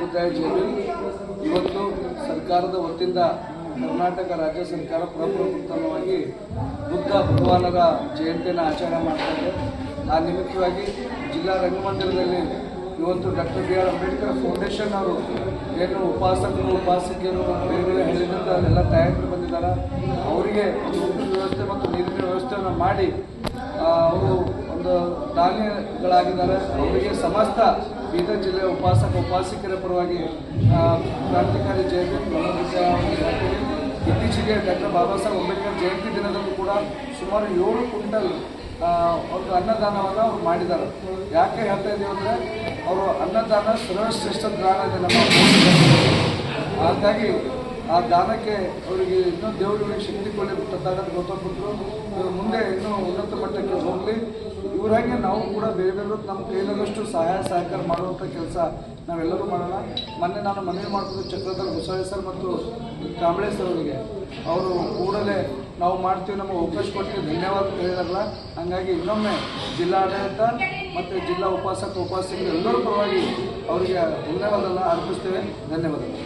ಬುದ್ಧಾಯ ಇವತ್ತು ಸರ್ಕಾರದ ವತಿಯಿಂದ ಕರ್ನಾಟಕ ರಾಜ್ಯ ಸರ್ಕಾರ ಪ್ರಪ್ರಭುತ್ವವಾಗಿ ಬುದ್ಧ ಭಗವಾನರ ಜಯಂತಿಯನ್ನು ಆಚರಣೆ ಮಾಡ್ತಾರೆ ಆ ನಿಮಿತ್ತವಾಗಿ ಜಿಲ್ಲಾ ರಂಗಮಂದಿರದಲ್ಲಿ ಇವತ್ತು doctor B R Ambedkar foundation ಅವರು ಏನು ಉಪಾಸಕರು, ಉಪಾಸಕಿಯರು ಬೇರೆ ಬೇರೆ ಹಳ್ಳಿಯಿಂದ ಎಲ್ಲ ಬಂದಿದ್ದಾರೆ. ಅವರಿಗೆ ವ್ಯವಸ್ಥೆ ಮತ್ತು ನೀರಿನ ವ್ಯವಸ್ಥೆಯನ್ನು ಮಾಡಿ ಅವರು ಒಂದು ದಾನಿಗಳಾಗಿದ್ದಾರೆ ಅವರಿಗೆ ಸಮಸ್ತ ಬೀದರ್ ಜಿಲ್ಲೆಯ ಉಪಾಸಕ ಉಪಾಸಕರ ಪರವಾಗಿ ಕ್ರಾಂತಿಕಾರಿ ಜಯಂತಿ. ಇತ್ತೀಚೆಗೆ ಡಾಕ್ಟರ್ ಬಾಬಾ ಸಾಹೇಬ್ ಅಂಬೇಡ್ಕರ್ ಜಯಂತಿ ದಿನದಲ್ಲೂ ಕೂಡ ಸುಮಾರು ಏಳು ಕ್ವಿಂಟಲ್ ಒಂದು ಅನ್ನದಾನವನ್ನು ಅವ್ರು ಮಾಡಿದ್ದಾರೆ. ಯಾಕೆ ಹೇಳ್ತಾ ಇದ್ದೀವಿ ಅಂದರೆ, ಅವರು ಅನ್ನದಾನ ಸರ್ವಶ್ರೇಷ್ಠ ದಾನ ಇದೆ ನಮ್ಮ ಹಾಗಾಗಿ ಆ ದಾನಕ್ಕೆ ಅವರಿಗೆ ಇನ್ನೂ ದೇವರಿಗೆ ಶಕ್ತಿ ಕೊಡಿ ಅಂತ ಗೊತ್ತಾಗ್ಬಿಟ್ರು. ಮುಂದೆ ಇನ್ನೂ ಉನ್ನತ ಮಟ್ಟಕ್ಕೆ ಹೋಗಲಿ. ಇವರಾಗೆ ನಾವು ಕೂಡ ಬೇರೆ ಬೇರೆ ನಮ್ಮ ಕೈಲಾದಷ್ಟು ಸಹಾಯ, ಸಹಕಾರ ಮಾಡುವಂಥ ಕೆಲಸ ನಾವೆಲ್ಲರೂ ಮಾಡೋಣ. ಮೊನ್ನೆ ನಾನು ಮನವಿ ಮಾಡ್ತಿದ್ದೆ ಚಕ್ರಧರ್ ಗುಸಾಳಿ ಸರ್ ಮತ್ತು ಕಾಂಬಳೆ ಸರ್ ಅವರಿಗೆ. ಅವರು ಕೂಡಲೇ ನಾವು ಮಾಡ್ತೀವಿ, ನಮಗೆ ಅವಕಾಶ ಕೊಟ್ಟು ಧನ್ಯವಾದ ಹೇಳಿದಾರಲ್ಲ ಹಂಗಾಗಿ ಇನ್ನೊಮ್ಮೆ ಜಿಲ್ಲಾಡಳಿತ ಮತ್ತು ಜಿಲ್ಲಾ ಉಪಾಸಕ, ಉಪಾಸಕರು ಎಲ್ಲರೂ ಪರವಾಗಿ ಅವರಿಗೆ ಧನ್ಯವಾದ ಅರ್ಪಿಸ್ತೇವೆ. ಧನ್ಯವಾದಗಳು.